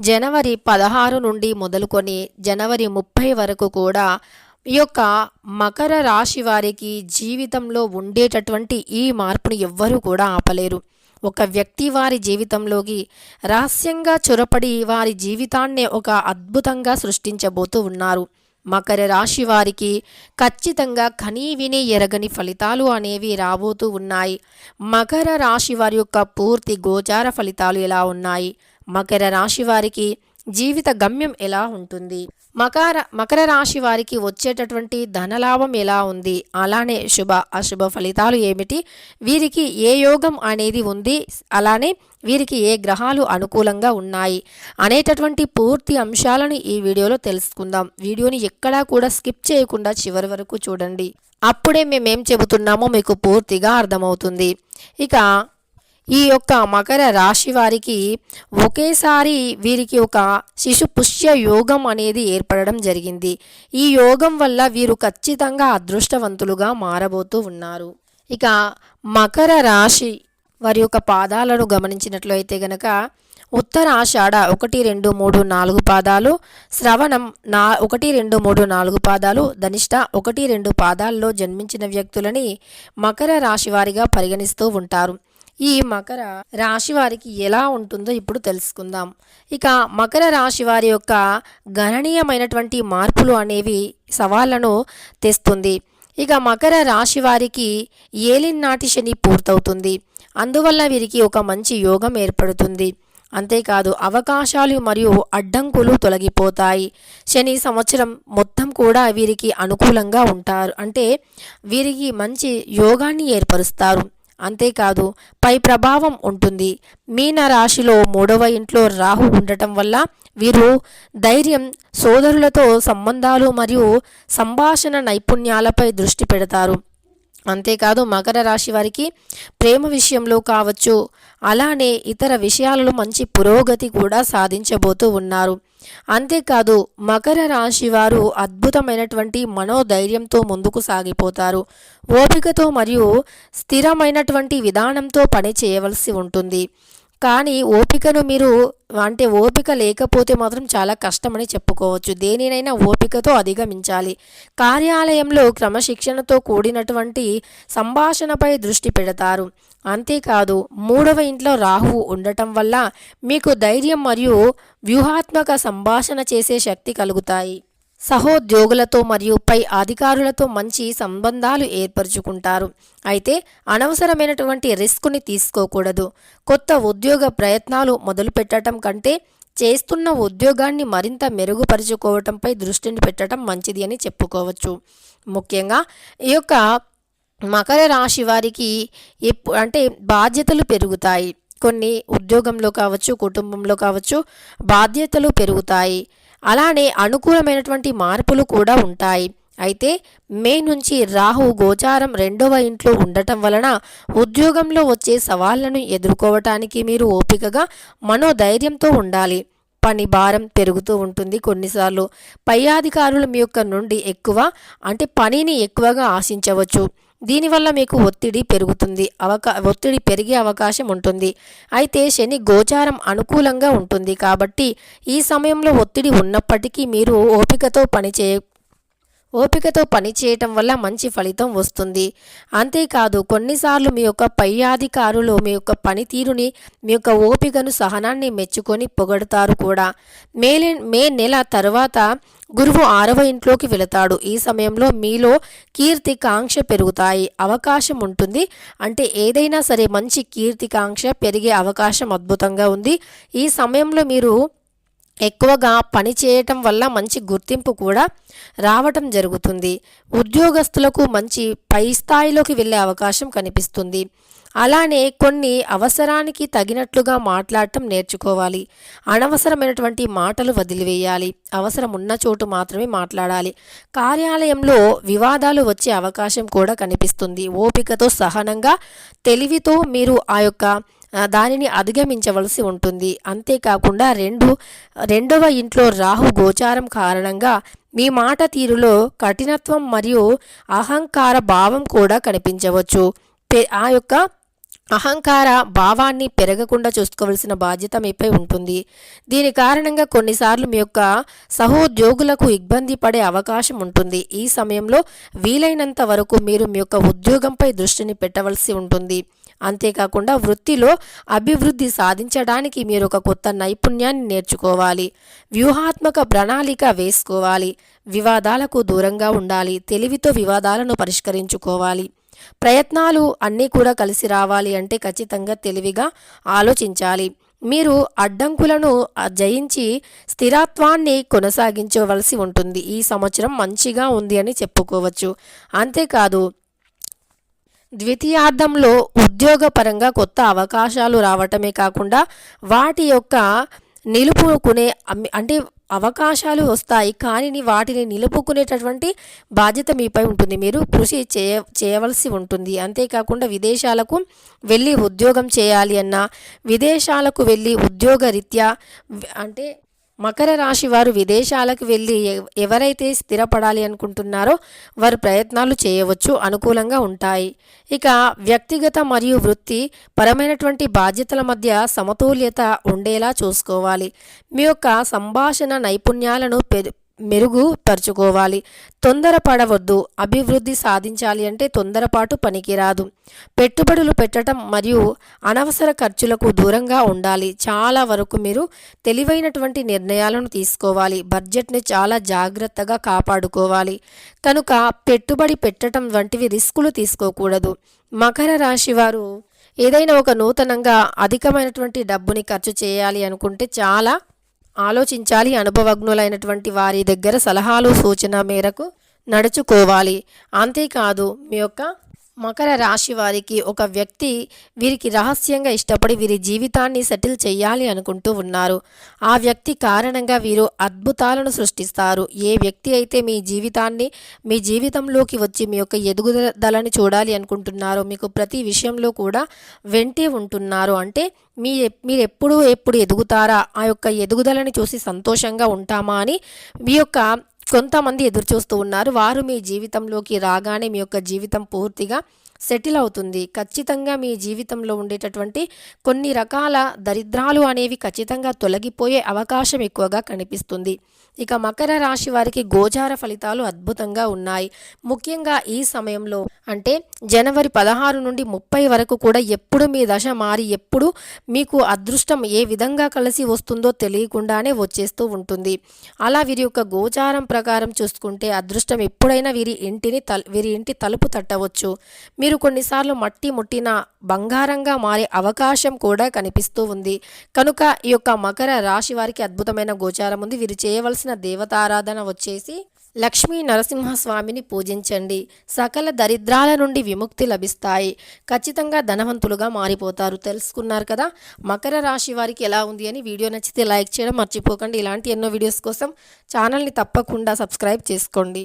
జనవరి పదహారు నుండి మొదలుకొని జనవరి ముప్పై వరకు కూడా ఈ యొక్క మకర రాశి వారికి జీవితంలో ఉండేటటువంటి ఈ మార్పును ఎవ్వరూ కూడా ఆపలేరు. ఒక వ్యక్తి వారి జీవితంలోకి రహస్యంగా చొరపడి వారి జీవితాన్నే ఒక అద్భుతంగా సృష్టించబోతూ ఉన్నారు. మకర రాశి వారికి ఖచ్చితంగా కనీ విని ఎరగని ఫలితాలు అనేవి రాబోతూ ఉన్నాయి. మకర రాశి వారి యొక్క పూర్తి గోచార ఫలితాలు ఎలా ఉన్నాయి? మకర రాశి వారికి జీవిత గమ్యం ఎలా ఉంటుంది? మకర మకర రాశి వారికి వచ్చేటటువంటి ధనలాభం ఎలా ఉంది? అలానే శుభ అశుభ ఫలితాలు ఏమిటి? వీరికి ఏ యోగం అనేది ఉంది? అలానే వీరికి ఏ గ్రహాలు అనుకూలంగా ఉన్నాయి? అనేటటువంటి పూర్తి అంశాలను ఈ వీడియోలో తెలుసుకుందాం. వీడియోని ఎక్కడా కూడా స్కిప్ చేయకుండా చివరి వరకు చూడండి. అప్పుడే మేమేం చెబుతున్నామో మీకు పూర్తిగా అర్థమవుతుంది. ఇక ఈ యొక్క మకర రాశి వారికి ఒకేసారి వీరికి ఒక శిశు పుష్య యోగం అనేది ఏర్పడడం జరిగింది. ఈ యోగం వల్ల వీరు ఖచ్చితంగా అదృష్టవంతులుగా మారబోతూ ఉన్నారు. ఇక మకర రాశి వారి యొక్క పాదాలను గమనించినట్లయితే గనక ఉత్తరాషాఢ ఒకటి రెండు మూడు నాలుగు పాదాలు శ్రవణం నా ఒకటి రెండు మూడు నాలుగు పాదాలు ధనిష్ట ఒకటి రెండు పాదాల్లో జన్మించిన వ్యక్తులని మకర రాశి వారిగా పరిగణిస్తూ ఉంటారు. ఈ మకర రాశి వారికి ఎలా ఉంటుందో ఇప్పుడు తెలుసుకుందాం. ఇక మకర రాశి వారి యొక్క గణనీయమైనటువంటి మార్పులు అనేవి సవాళ్ళను తెస్తుంది. ఇక మకర రాశి వారికి ఏలినాటి శని పూర్తవుతుంది. అందువల్ల వీరికి ఒక మంచి యోగం ఏర్పడుతుంది. అంతేకాదు అవకాశాలు మరియు అడ్డంకులు తొలగిపోతాయి. శని సంవత్సరం మొత్తం కూడా వీరికి అనుకూలంగా ఉంటారు. అంటే వీరికి మంచి యోగాన్ని ఏర్పరుస్తారు. అంతేకాదు పై ప్రభావం ఉంటుంది. మీన రాశిలో మూడవ ఇంట్లో రాహు ఉండటం వల్ల వీరు ధైర్యం సోదరులతో సంబంధాలు మరియు సంభాషణ నైపుణ్యాలపై దృష్టి పెడతారు. అంతేకాదు మకర రాశి వారికి ప్రేమ విషయంలో కావచ్చు. అలానే ఇతర విషయాలలో మంచి పురోగతి కూడా సాధించబోతూ ఉన్నారు. అంతేకాదు మకర రాశి వారు అద్భుతమైనటువంటి మనోధైర్యంతో ముందుకు సాగిపోతారు. ఓపికతో మరియు స్థిరమైనటువంటి విధానంతో పని చేయవలసి ఉంటుంది. కానీ ఓపికను మీరు అంటే ఓపిక లేకపోతే మాత్రం చాలా కష్టమని చెప్పుకోవచ్చు. దేనినైనా ఓపికతో అధిగమించాలి. కార్యాలయంలో క్రమశిక్షణతో కూడినటువంటి సంభాషణపై దృష్టి పెడతారు. అంతేకాదు మూడవ ఇంట్లో రాహువు ఉండటం వల్ల మీకు ధైర్యం మరియు వ్యూహాత్మక సంభాషణ చేసే శక్తి కలుగుతాయి. సహోద్యోగులతో మరియు పై అధికారులతో మంచి సంబంధాలు ఏర్పరచుకుంటారు. అయితే అనవసరమైనటువంటి రిస్క్ని తీసుకోకూడదు. కొత్త ఉద్యోగ ప్రయత్నాలు మొదలుపెట్టడం కంటే చేస్తున్న ఉద్యోగాన్ని మరింత మెరుగుపరుచుకోవటంపై దృష్టిని పెట్టడం మంచిది అని చెప్పుకోవచ్చు. ముఖ్యంగా ఈ యొక్క మకర రాశి వారికి ఎప్పు అంటే బాధ్యతలు పెరుగుతాయి. కొన్ని ఉద్యోగంలో కావచ్చు కుటుంబంలో కావచ్చు బాధ్యతలు పెరుగుతాయి. అలానే అనుకూలమైనటువంటి మార్పులు కూడా ఉంటాయి. అయితే మే నుంచి రాహు గోచారం రెండవ ఇంట్లో ఉండటం వలన ఉద్యోగంలో వచ్చే సవాళ్ళను ఎదుర్కోవటానికి మీరు ఓపికగా మనోధైర్యంతో ఉండాలి. పని భారం పెరుగుతూ ఉంటుంది కొన్నిసార్లు. పై అధికారులు మీ యొక్క నుండి ఎక్కువ అంటే పనిని ఎక్కువగా ఆశించవచ్చు. దీనివల్ల మీకు ఒత్తిడి పెరుగుతుంది అవకా ఒత్తిడి పెరిగే అవకాశం ఉంటుంది. అయితే శని గోచారం అనుకూలంగా ఉంటుంది కాబట్టి ఈ సమయంలో ఒత్తిడి ఉన్నప్పటికీ మీరు ఓపికతో పనిచే ఓపికతో పనిచేయటం వల్ల మంచి ఫలితం వస్తుంది. అంతేకాదు కొన్నిసార్లు మీ యొక్క పై అధికారులు మీ యొక్క పనితీరుని మీ యొక్క ఓపికను సహనాన్ని మెచ్చుకొని పొగడతారు కూడా. మే మే నెల తర్వాత గురువు ఆరవ ఇంట్లోకి వెళతాడు. ఈ సమయంలో మీలో కీర్తి కాంక్ష పెరుగుతాయి. అవకాశం ఉంటుంది. అంటే ఏదైనా సరే మంచి కీర్తికాంక్ష పెరిగే అవకాశం అద్భుతంగా ఉంది. ఈ సమయంలో మీరు ఎక్కువగా పని చేయటం వల్ల మంచి గుర్తింపు కూడా రావటం జరుగుతుంది. ఉద్యోగస్తులకు మంచి పై స్థాయిలోకి వెళ్ళే అవకాశం కనిపిస్తుంది. అలానే కొన్ని అవసరానికి తగినట్లుగా మాట్లాడటం నేర్చుకోవాలి. అనవసరమైనటువంటి మాటలు వదిలివేయాలి. అవసరం ఉన్న చోటు మాత్రమే మాట్లాడాలి. కార్యాలయంలో వివాదాలు వచ్చే అవకాశం కూడా కనిపిస్తుంది. ఓపికతో సహనంగా తెలివితో మీరు ఆ యొక్క దానిని అధిగమించవలసి ఉంటుంది. అంతేకాకుండా రెండు రెండవ ఇంట్లో రాహు గోచారం కారణంగా మీ మాట తీరులో కఠినత్వం మరియు అహంకార భావం కూడా కనిపించవచ్చు. ఆ యొక్క అహంకార భావాన్ని పెరగకుండా చూసుకోవలసిన బాధ్యత మీపై ఉంటుంది. దీని కారణంగా కొన్నిసార్లు మీ యొక్క సహోద్యోగులకు ఇబ్బంది పడే అవకాశం ఉంటుంది. ఈ సమయంలో వీలైనంత వరకు మీరు మీ యొక్క ఉద్యోగంపై దృష్టిని పెట్టవలసి ఉంటుంది. అంతేకాకుండా వృత్తిలో అభివృద్ధి సాధించడానికి మీరు ఒక కొత్త నైపుణ్యాన్ని నేర్చుకోవాలి. వ్యూహాత్మక ప్రణాళిక వేసుకోవాలి. వివాదాలకు దూరంగా ఉండాలి. తెలివితో వివాదాలను పరిష్కరించుకోవాలి. ప్రయత్నాలు అన్నీ కూడా కలిసి రావాలి అంటే ఖచ్చితంగా తెలివిగా ఆలోచించాలి. మీరు అడ్డంకులను జయించి స్థిరత్వాన్ని కొనసాగించవలసి ఉంటుంది. ఈ సంవత్సరం మంచిగా ఉంది అని చెప్పుకోవచ్చు. అంతేకాదు ద్వితీయార్థంలో ఉద్యోగపరంగా కొత్త అవకాశాలు రావటమే కాకుండా వాటి యొక్క నిలుపుకునే అంటే అవకాశాలు వస్తాయి కానీ వాటిని నిలుపుకునేటటువంటి బాధ్యత మీపై ఉంటుంది. మీరు కృషి చేయ చేయవలసి ఉంటుంది. అంతేకాకుండా విదేశాలకు వెళ్ళి ఉద్యోగం చేయాలి అన్నా విదేశాలకు వెళ్ళి ఉద్యోగ రీత్యా అంటే మకర రాశి వారు విదేశాలకు వెళ్ళి ఎవరైతే స్థిరపడాలి అనుకుంటున్నారో వారు ప్రయత్నాలు చేయవచ్చు అనుకూలంగా ఉంటాయి. ఇక వ్యక్తిగత మరియు వృత్తి పరమైనటువంటి బాధ్యతల మధ్య సమతుల్యత ఉండేలా చూసుకోవాలి. మీ యొక్క సంభాషణ నైపుణ్యాలను పె మెరుగుపరుచుకోవాలి. తొందరపడవద్దు. అభివృద్ధి సాధించాలి అంటే తొందరపాటు పనికిరాదు. పెట్టుబడులు పెట్టడం మరియు అనవసర ఖర్చులకు దూరంగా ఉండాలి. చాలా వరకు మీరు తెలివైనటువంటి నిర్ణయాలను తీసుకోవాలి. బడ్జెట్ని చాలా జాగ్రత్తగా కాపాడుకోవాలి. కనుక పెట్టుబడి పెట్టడం వంటివి రిస్కులు తీసుకోకూడదు. మకర రాశి వారు ఏదైనా ఒక నూతనంగా అధికమైనటువంటి డబ్బుని ఖర్చు చేయాలి అనుకుంటే చాలా ఆలోచించాలి. అనుభవజ్ఞులైనటువంటి వారి దగ్గర సలహాలు సూచన మేరకు నడుచుకోవాలి. అంతేకాదు మీ యొక్క మకర రాశి వారికి ఒక వ్యక్తి వీరికి రహస్యంగా ఇష్టపడి వీరి జీవితాన్ని సెటిల్ చేయాలి అనుకుంటూ ఉన్నారు. ఆ వ్యక్తి కారణంగా వీరు అద్భుతాలను సృష్టిస్తారు. ఏ వ్యక్తి అయితే మీ జీవితాన్ని మీ జీవితంలోకి వచ్చి మీ యొక్క ఎదుగుదలని చూడాలి అనుకుంటున్నారో మీకు ప్రతి విషయంలో కూడా వెంటే ఉంటున్నారు. అంటే మీ మీరు ఎప్పుడు ఎప్పుడు ఎదుగుతారా? ఆ యొక్క ఎదుగుదలని చూసి సంతోషంగా ఉంటామా అని మీ యొక్క కొంతమంది ఎదురు చూస్తూ ఉన్నారు. వారు మీ జీవితంలోకి రాగానే మీ యొక్క జీవితం పూర్తిగా సెటిల్ అవుతుంది. ఖచ్చితంగా మీ జీవితంలో ఉండేటటువంటి కొన్ని రకాల దరిద్రాలు అనేవి ఖచ్చితంగా తొలగిపోయే అవకాశం ఎక్కువగా కనిపిస్తుంది. ఇక మకర రాశి వారికి గోచార ఫలితాలు అద్భుతంగా ఉన్నాయి. ముఖ్యంగా ఈ సమయంలో అంటే జనవరి పదహారు నుండి ముప్పై వరకు కూడా ఎప్పుడు మీ దశ మారి ఎప్పుడు మీకు అదృష్టం ఏ విధంగా కలిసి వస్తుందో తెలియకుండానే వచ్చేస్తూ ఉంటుంది. అలా వీరి యొక్క గోచారం ప్రకారం చూసుకుంటే అదృష్టం ఎప్పుడైనా వీరి ఇంటిని తల్ వీరి ఇంటి తలుపు తట్టవచ్చు. మీరు కొన్నిసార్లు మట్టి ముట్టిన బంగారంగా మారే అవకాశం కూడా కనిపిస్తూ ఉంది. కనుక ఈ యొక్క మకర రాశి వారికి అద్భుతమైన గోచారం ఉంది. వీరు చేయవలసిన దేవతారాధన వచ్చేసి లక్ష్మీ నరసింహస్వామిని పూజించండి. సకల దరిద్రాల నుండి విముక్తి లభిస్తాయి. ఖచ్చితంగా ధనవంతులుగా మారిపోతారు. తెలుసుకున్నారు కదా? మకర రాశి వారికి ఎలా ఉంది అని వీడియో నచ్చితే లైక్ చేయడం మర్చిపోకండి. ఇలాంటి ఎన్నో వీడియోస్ కోసం ఛానల్ని తప్పకుండా సబ్స్క్రైబ్ చేసుకోండి.